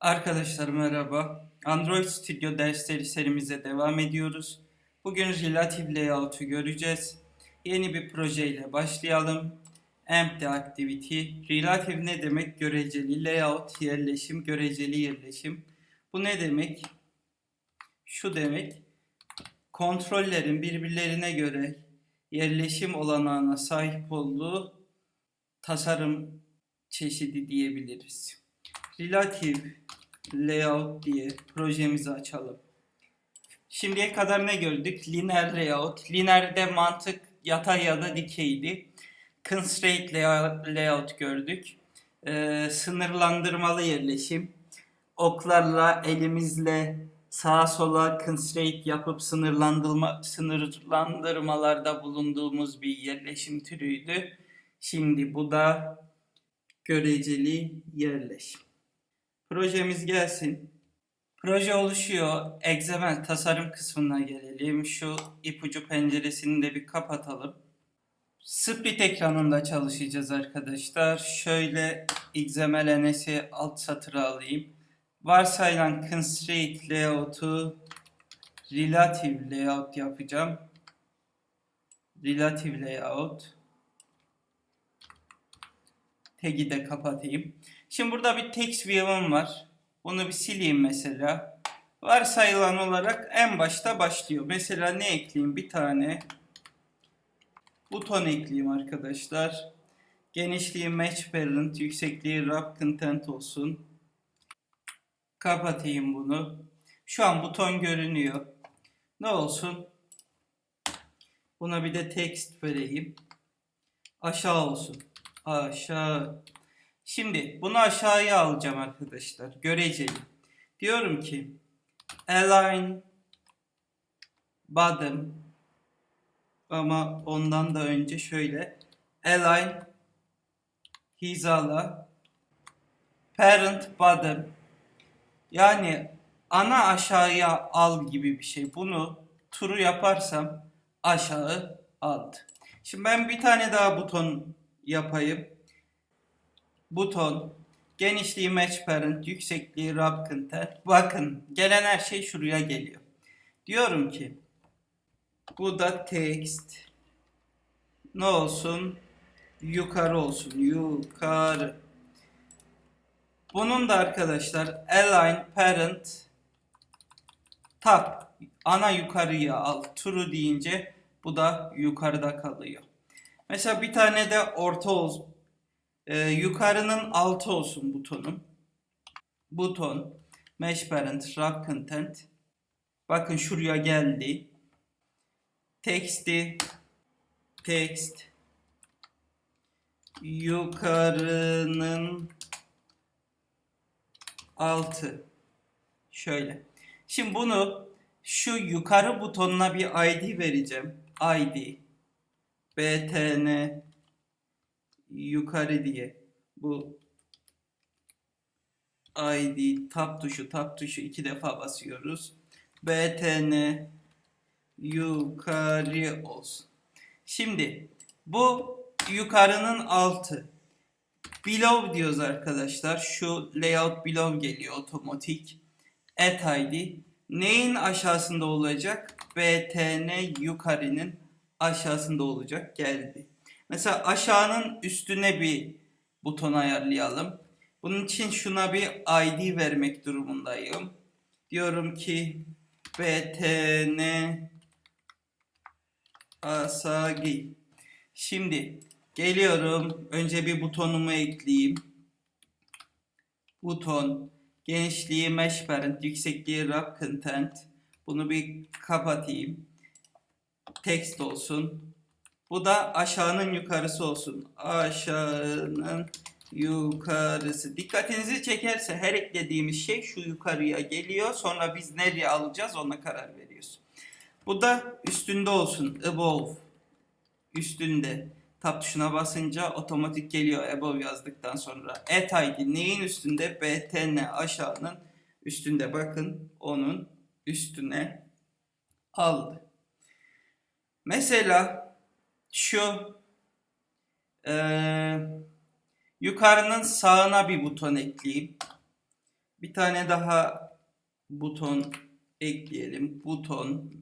Arkadaşlar merhaba. Android Studio dersleri serimize devam ediyoruz. Bugün Relative Layout'u göreceğiz. Yeni bir projeyle başlayalım. Empty Activity. Relative ne demek? Göreceli. Layout, yerleşim, göreceli yerleşim. Bu ne demek? Şu demek. Kontrollerin birbirlerine göre yerleşim olanağına sahip olduğu tasarım çeşidi diyebiliriz. Relative Layout diye projemizi açalım. Şimdiye kadar ne gördük? Linear Layout. Linear'de mantık yatay ya da dikeydi. Constraint layout gördük. Ee, sınırlandırmalı yerleşim. Oklarla elimizle sağa sola constraint yapıp sınırlandırma, sınırlandırmalarda bulunduğumuz bir yerleşim türüydü. Şimdi bu da göreceli yerleşim. Projemiz gelsin. Proje oluşuyor. XML tasarım kısmına gelelim. Şu ipucu penceresini de bir kapatalım. Split ekranında çalışacağız arkadaşlar. Şöyle XML NS'i alt satıra alayım. Varsayılan constraint layout'u relative layout yapacağım. Relative layout. Tag'i de kapatayım. Şimdi burada bir text view'um var. Bunu bir sileyim mesela. Varsayılan olarak en başta başlıyor. Mesela ne ekleyeyim? Bir tane buton ekleyeyim arkadaşlar. Genişliği match parent, yüksekliği wrap content olsun. Kapatayım bunu. Şu an buton görünüyor. Ne olsun? Buna bir de text vereyim. Aşağı olsun. Aşağı. Şimdi bunu aşağıya alacağım arkadaşlar. Göreceli. Diyorum ki align bottom ama ondan da önce şöyle align hizala parent bottom yani ana aşağıya al gibi bir şey. Bunu turu yaparsam aşağı aldı. Şimdi ben bir tane daha buton yapayım buton, genişliği match parent, yüksekliği wrap content. Bakın gelen her şey şuraya geliyor. Diyorum ki bu da text ne olsun? Yukarı olsun. Yukarı. Bunun da arkadaşlar align parent top ana yukarıya al. True deyince bu da yukarıda kalıyor. Mesela bir tane de orta olsun ee, yukarının altı olsun butonum. Buton, mesh parent, wrap content. Bakın şuraya geldi. Text'i, text, yukarının altı. Şöyle. Şimdi bunu şu yukarı butonuna bir ID vereceğim. ID btn yukarı diye bu ID tab tuşu tab tuşu iki defa basıyoruz. btn yukarı olsun. Şimdi bu yukarının altı. Below diyoruz arkadaşlar. Şu layout below geliyor otomatik. At ID. Neyin aşağısında olacak? btn yukarının aşağısında olacak. Geldi. Mesela aşağının üstüne bir buton ayarlayalım. Bunun için şuna bir ID vermek durumundayım. Diyorum ki btn asagi. Şimdi geliyorum. Önce bir butonumu ekleyeyim. Buton. Genişliği mesh parent. Yüksekliği wrap content. Bunu bir kapatayım. Text olsun. Bu da aşağının yukarısı olsun. Aşağının yukarısı. Dikkatinizi çekerse her eklediğimiz şey şu yukarıya geliyor. Sonra biz nereye alacağız ona karar veriyoruz. Bu da üstünde olsun. Above. Üstünde. Tab tuşuna basınca otomatik geliyor above yazdıktan sonra. At ID neyin üstünde? btn aşağının üstünde. Bakın onun üstüne aldı. Mesela şu e, yukarının sağına bir buton ekleyeyim. Bir tane daha buton ekleyelim. Buton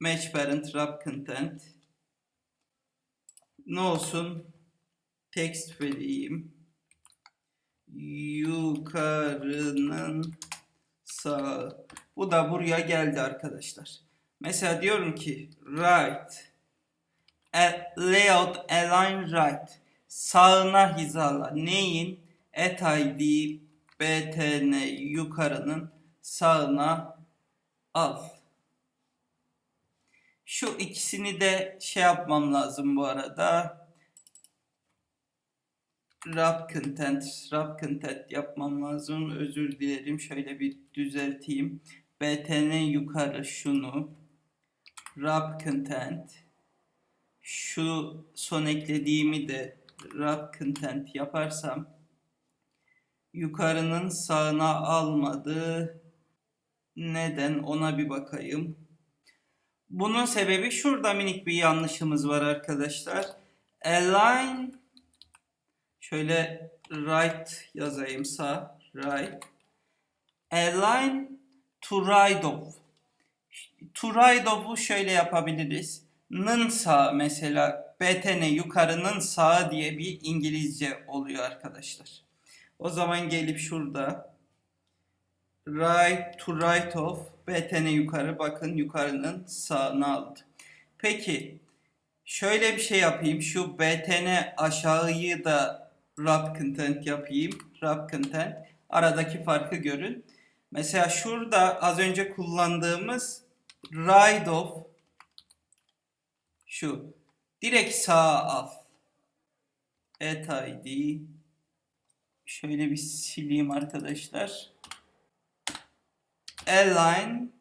match parent wrap content. Ne olsun? Text vereyim. Yukarının sağ. Bu da buraya geldi arkadaşlar. Mesela diyorum ki right Layout align right sağına hizala neyin et id btn yukarının sağına al. Şu ikisini de şey yapmam lazım bu arada. Wrap content, wrap content yapmam lazım. Özür dilerim. Şöyle bir düzelteyim. btn yukarı şunu. Wrap content. Şu son eklediğimi de wrap content yaparsam yukarının sağına almadı. Neden? Ona bir bakayım. Bunun sebebi şurada minik bir yanlışımız var arkadaşlar. Align şöyle right yazayım sağ right. Align to right of. To right of'u şöyle yapabiliriz. Nın sağ mesela btn yukarının sağı diye bir İngilizce oluyor arkadaşlar. O zaman gelip şurada right to right of btn yukarı bakın yukarının sağına aldı. Peki şöyle bir şey yapayım. Şu btn aşağıyı da wrap content yapayım. Wrap content. Aradaki farkı görün. Mesela şurada az önce kullandığımız right of şu. Direkt sağa al. Et ID. Şöyle bir sileyim arkadaşlar. Align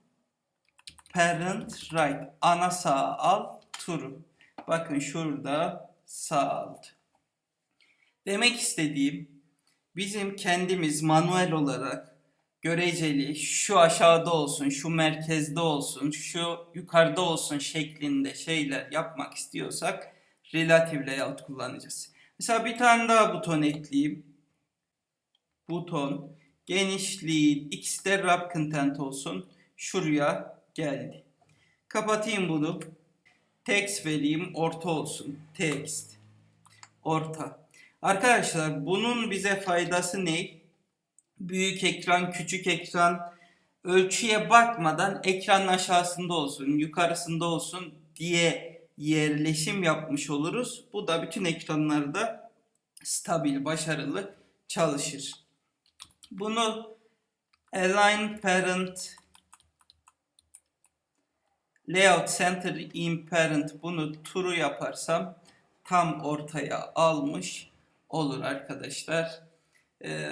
parent right. Ana sağa al. True. Bakın şurada sağ aldı. Demek istediğim bizim kendimiz manuel olarak göreceli şu aşağıda olsun, şu merkezde olsun, şu yukarıda olsun şeklinde şeyler yapmak istiyorsak relative layout kullanacağız. Mesela bir tane daha buton ekleyeyim. Buton genişliği x'te wrap content olsun. Şuraya geldi. Kapatayım bunu. Text vereyim orta olsun. Text. Orta. Arkadaşlar bunun bize faydası ne? Büyük ekran, küçük ekran ölçüye bakmadan ekranın aşağısında olsun, yukarısında olsun diye yerleşim yapmış oluruz. Bu da bütün ekranlarda stabil, başarılı çalışır. Bunu align parent layout center in parent bunu true yaparsam tam ortaya almış olur arkadaşlar. Ee,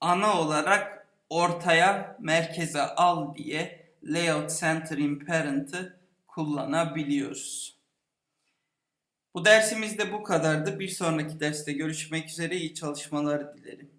ana olarak ortaya merkeze al diye layout center in parent'ı kullanabiliyoruz. Bu dersimizde bu kadardı. Bir sonraki derste görüşmek üzere iyi çalışmalar dilerim.